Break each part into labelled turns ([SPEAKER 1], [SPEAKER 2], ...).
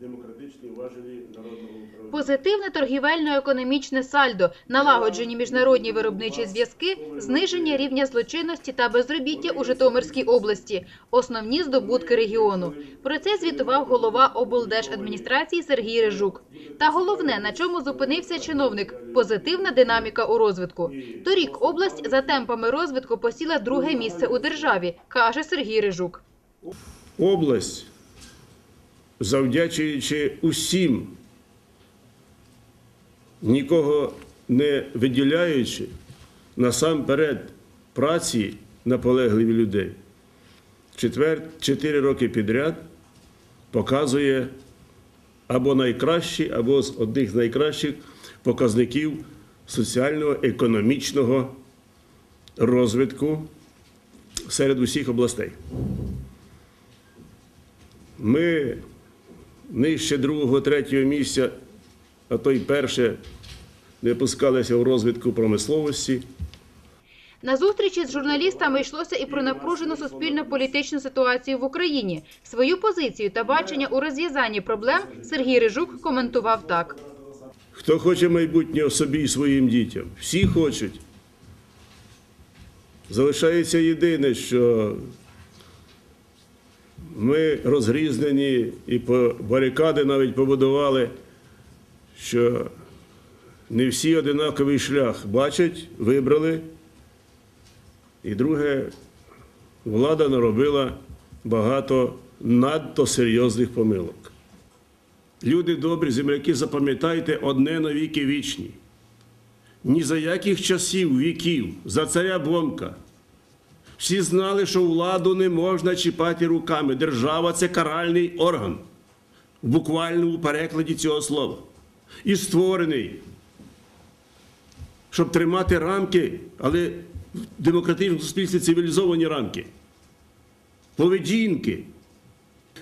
[SPEAKER 1] демократичні важелі народного управління.
[SPEAKER 2] Позитивне торгівельно-економічне сальдо, налагоджені міжнародні виробничі зв'язки, зниження рівня злочинності та безробіття у Житомирській області – основні здобутки регіону. Про це звітував голова облдержадміністрації Сергій Рижук. Та головне, на чому зупинився чиновник – позитивна динаміка у розвитку. Торік область за темпами розвитку посіла друге місце у державі, каже Сергій Рижук.
[SPEAKER 1] Область, завдячуючи усім, нікого не виділяючи, насамперед праці наполегливі людей, четвер, чотири роки підряд показує або найкращі, або з одних з найкращих показників соціально-економічного розвитку серед усіх областей. Ми нижче другого, третього місця, а то й перше, не пускалися в розвитку промисловості.
[SPEAKER 2] На зустрічі з журналістами йшлося і про напружену суспільно-політичну ситуацію в Україні. Свою позицію та бачення у розв'язанні проблем Сергій Рижук коментував так.
[SPEAKER 1] Хто хоче майбутнього собі і своїм дітям? Всі хочуть. Залишається єдине, що ми розгрізнені і по барикади навіть побудували, що не всі одинаковий шлях бачать, вибрали. І друге, влада наробила багато надто серйозних помилок. Люди добрі, земляки, запам'ятайте одне навіки вічні. Ні за яких часів, віків, за царя Бомка. Всі знали, що владу не можна чіпати руками. Держава це каральний орган в буквальному перекладі цього слова. І створений, щоб тримати рамки, але в демократичному суспільстві цивілізовані рамки. Поведінки.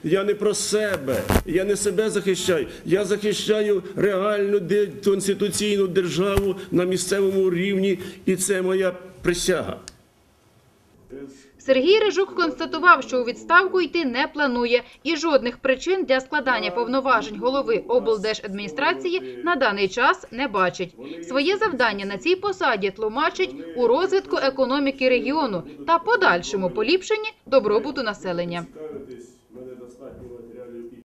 [SPEAKER 1] Я не про себе, я не себе захищаю. Я захищаю реальну конституційну державу на місцевому рівні, і це моя присяга.
[SPEAKER 2] Сергій Рижук констатував, що у відставку йти не планує і жодних причин для складання повноважень голови облдержадміністрації на даний час не бачить. Своє завдання на цій посаді тлумачить у розвитку економіки регіону та подальшому поліпшенні добробуту населення.